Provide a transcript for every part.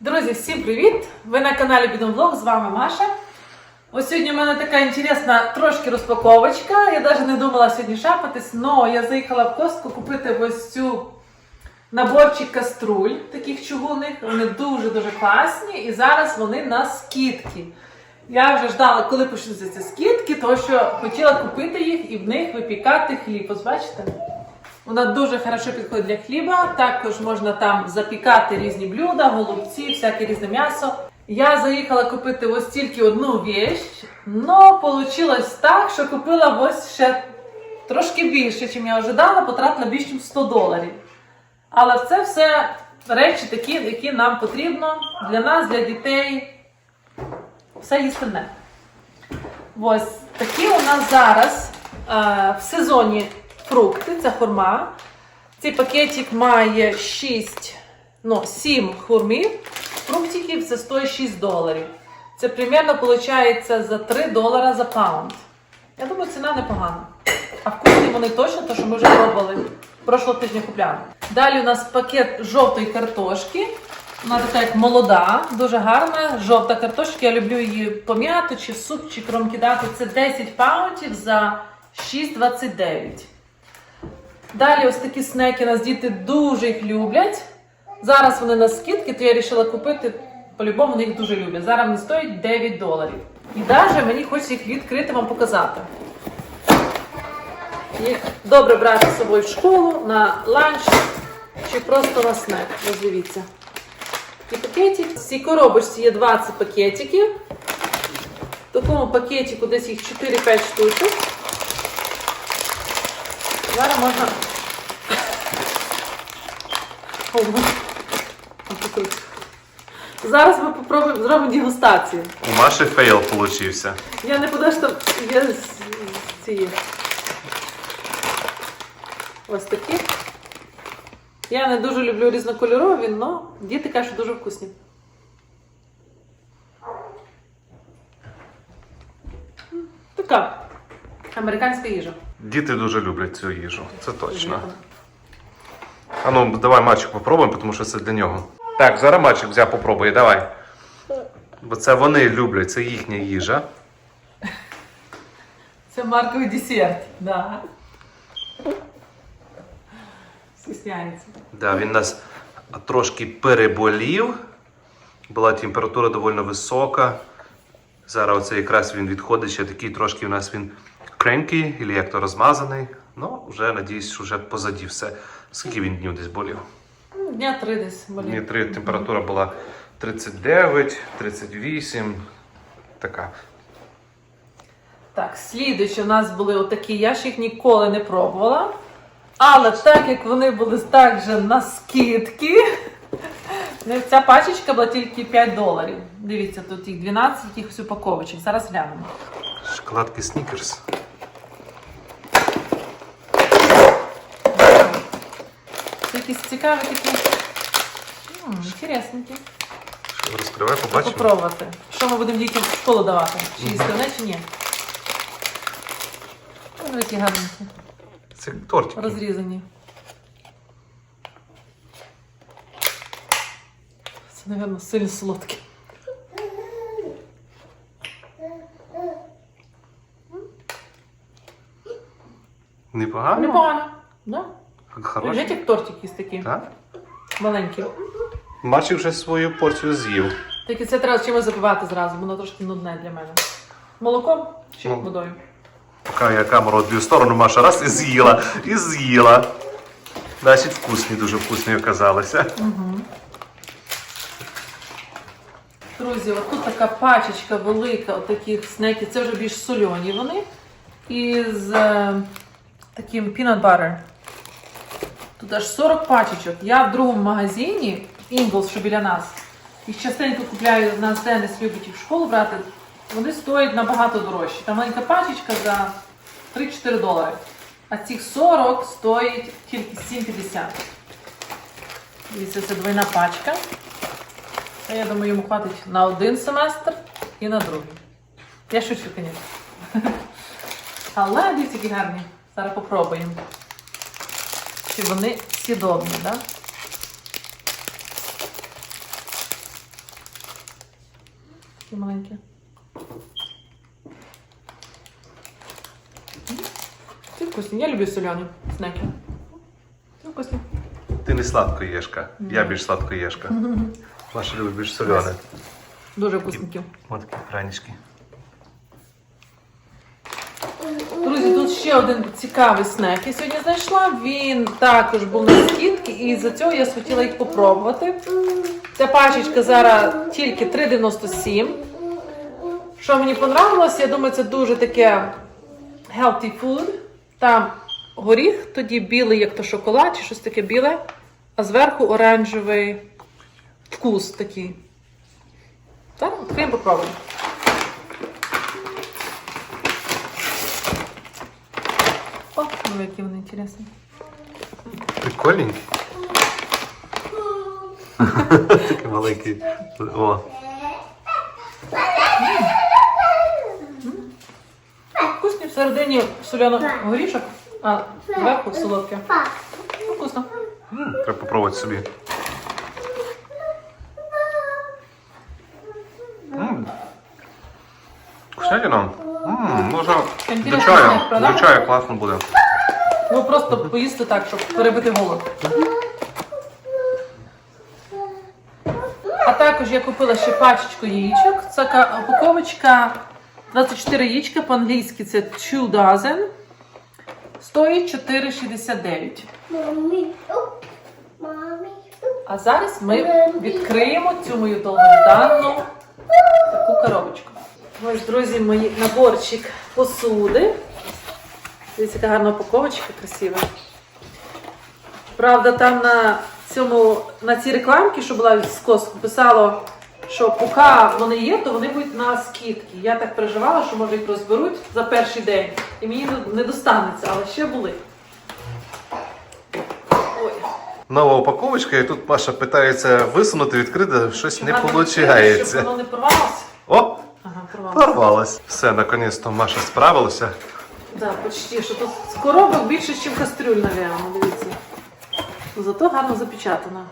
Друзі, всім привіт! Ви на каналі Бідонблог, з вами Маша. Ось сьогодні у мене така інтересна трошки розпаковочка. Я навіть не думала сьогодні шапатись, але я заїхала в костку купити ось цю наборчик каструль таких чугунних. Вони дуже-дуже класні і зараз вони на скидки. Я вже ждала, коли почнуться ці скидки, тому що хотіла купити їх і в них випікати хліб. Ось бачите? Вона дуже хорошо підходить для хліба. Також можна там запікати різні блюда, голубці, всяке різне м'ясо. Я заїхала купити ось тільки одну віч, але вийшло так, що купила ось ще трошки більше, ніж я ожидала, потратила більше ніж 100 доларів. Але це все речі такі, які нам потрібно для нас, для дітей. Все їстине. Ось такі у нас зараз е, в сезоні фрукти, це хурма. Цей пакетик має 6, ну, 7 хурмів. Фруктиків це стоїть 6 доларів. Це примерно виходить за 3 долара за паунд. Я думаю, ціна непогана. А вкусні вони точно, тому що ми вже пробували. Прошлого тижня купляли. Далі у нас пакет жовтої картошки. Вона така як молода, дуже гарна. Жовта картошка. Я люблю її пом'яти чи суп, чи кром кидати. Це 10 паунтів за 6,29. Далі ось такі снеки у нас діти дуже їх люблять. Зараз вони на скидки, то я вирішила купити. По-любому вони їх дуже люблять. Зараз вони стоять 9 доларів. І навіть мені хочеться їх відкрити вам показати. Їх добре брати з собою в школу, на ланч чи просто на снек. Ось дивіться. І пакетик. В цій коробочці є 20 пакетиків. В такому пакетику десь їх 4-5 штучок. Зараз можна. Зараз ми попробуємо зробимо дегустацію. У Маші фейл получився. Я не подаю, що є з цієї. Ось такі. Я не дуже люблю різнокольорові, але діти кажуть, що дуже вкусні. Така американська їжа. Діти дуже люблять цю їжу, це точно. А ну, давай мальчик попробуємо, тому що це для нього. Так, зараз мальчик взяв попробує, давай. Бо це вони люблять, це їхня їжа. Це марковий десерт. Да. Стісняється. Да, він нас трошки переболів. Була температура доволі висока. Зараз оце якраз він відходить, ще такий трошки у нас він кренкий, або як то розмазаний. Ну, вже надіюсь, вже позаді все. Скільки він днів десь болів? Дня три десь болів. Мені три температура була 39, 38. Така. Так, слідуючи у нас були отакі, я ж їх ніколи не пробувала. Але так як вони були також на скидки, ця пачечка була тільки 5 доларів. Дивіться, тут їх 12 якихось упаковочок. Зараз глянемо. Шоколадки Snickers. Якісь цікаві такі. М, Інтересненькі. Що, розкривай, побачимо. Попробувати. Що ми будемо дітям в школу давати? Чи їсти вони, чи ні? Ось які гарненькі. Це тортики. Розрізані. Це, мабуть, сильно солодке. Непогано? Непогано. Да? Хороші. Знаєте, як тортик якісь такі Так? маленькі. Мальчик вже свою порцію з'їв. Тільки це треба чимось запивати зразу, воно трошки нудне для мене. Молоком чи Ну. водою? Поки я камеру одну сторону, Маша раз і з'їла, і з'їла. Досить вкусні, дуже вкусні оказалися. Друзі, от тут така пачечка велика от таких снеків. Це вже більш сольоні вони. І з е, таким peanut butter. Тут аж 40 пачечок. Я в другому магазині, Ingalls, що біля нас, їх частенько купляю на Денис, любить їх в школу брати. Вони стоять набагато дорожчі. Там маленька пачечка за 3-4 долари. А цих 40 стоїть тільки 7,50. Дивіться, це двойна пачка. Та я думаю, йому хватить на один семестр і на другий. Я шучу, звісно. Але дивіться, які гарні. Зараз попробуємо. Чи вони сідобні, так? Да? Такі маленькі. Ці вкусні. Я люблю соляні снеки. Ці вкусні. Ти не сладкоєшка, я більш сладкоєшка. Маша любить більш соляне. Дуже вкусненькі. Ось такі прянички. Друзі, тут ще один цікавий снек я сьогодні знайшла. Він також був на скидці, і за цього я схотіла їх попробувати. Ця пачечка зараз тільки 3,97. Що мені понравилось, я думаю, це дуже таке healthy food. Там горіх, тоді білий, як то шоколад, чи щось таке біле, а зверху оранжевий вкус такий. Так, відкриємо попробуємо. О, які вони інтересні. Прикольненький. Такий маленький. О. Вкусні всередині соляно горішок, а зверху солодке. Ну, Вкусно. М, Треба попробувати собі. М. Кстати, М, може до Інтересно, чаю. правда? До чаю класно буде. Ну просто поїсти так, щоб перебити голод. А також я купила ще пачечку яєчок. Це упаковочка 24 яєчка, по-англійськи це 2 dozen. Стоїть 4,69. Mommy, oh, mommy, oh. А зараз ми відкриємо цю мою довгожданну таку коробочку. Ось, друзі, мої наборчик посуди. Дивіться, яка гарна упаковочка красива. Правда, там на цьому на цій рекламці, що була з Костку, писало, що поки вони є, то вони будуть на скидки. Я так переживала, що може їх розберуть за перший день. І мені не достанеться, але ще були. Ой. Нова упаковочка, і тут Маша питається висунути, відкрити, щось не виходить. воно не порвалося. О, Ага, порвалося. порвалось. Все, наконець-то Маша справилася. Да, почти, що тут з коробок більше, ніж кастрюль, напевно, дивіться. Зато гарно запечатано.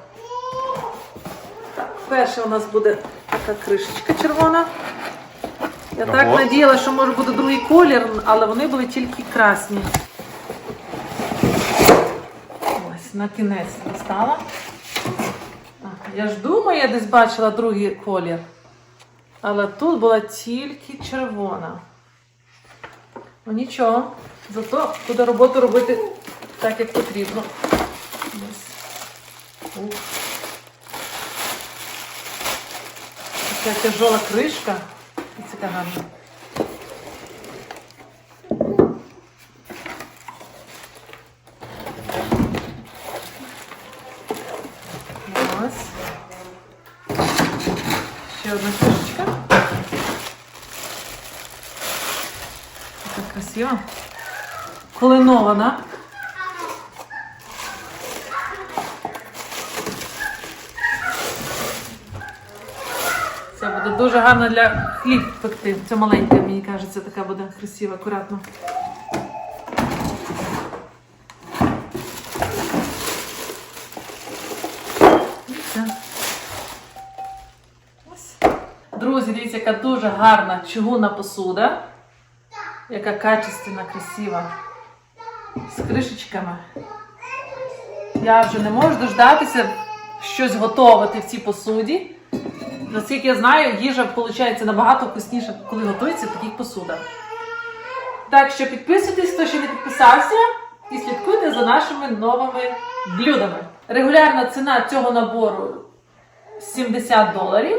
Так, перше у нас буде така кришечка червона. Я так Ого. надіялася, що може буде другий колір, але вони були тільки красні. Ось, на кінець достала. Я ж думаю, я десь бачила другий колір. Але тут була тільки червона. Ну нічого, зато буде роботу робити так, як потрібно. Така тяжола кришка. І це гарна. Ось. Ще одна кришечка. Така красива. Клинована. Це буде дуже гарно для хліб пекти. Це маленька, мені кажеться, така буде красива, акуратно. Друзі, дивіться, яка дуже гарна чугунна посуда. Яка качественна, красива. З кришечками. Я вже не можу дождатися щось готувати в цій посуді. Наскільки я знаю, їжа виходить набагато вкусніше, коли готується в таких посудах. Так що підписуйтесь, хто ще не підписався, і слідкуйте за нашими новими блюдами. Регулярна ціна цього набору 70 доларів,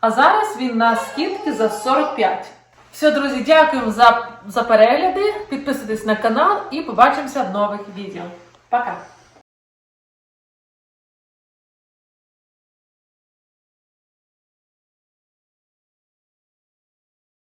а зараз він на скидки за 45. Все, друзі, дякуємо за, за перегляди. Підписуйтесь на канал і побачимося в нових відео. Пока!